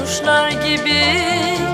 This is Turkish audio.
Kuşlar gibi.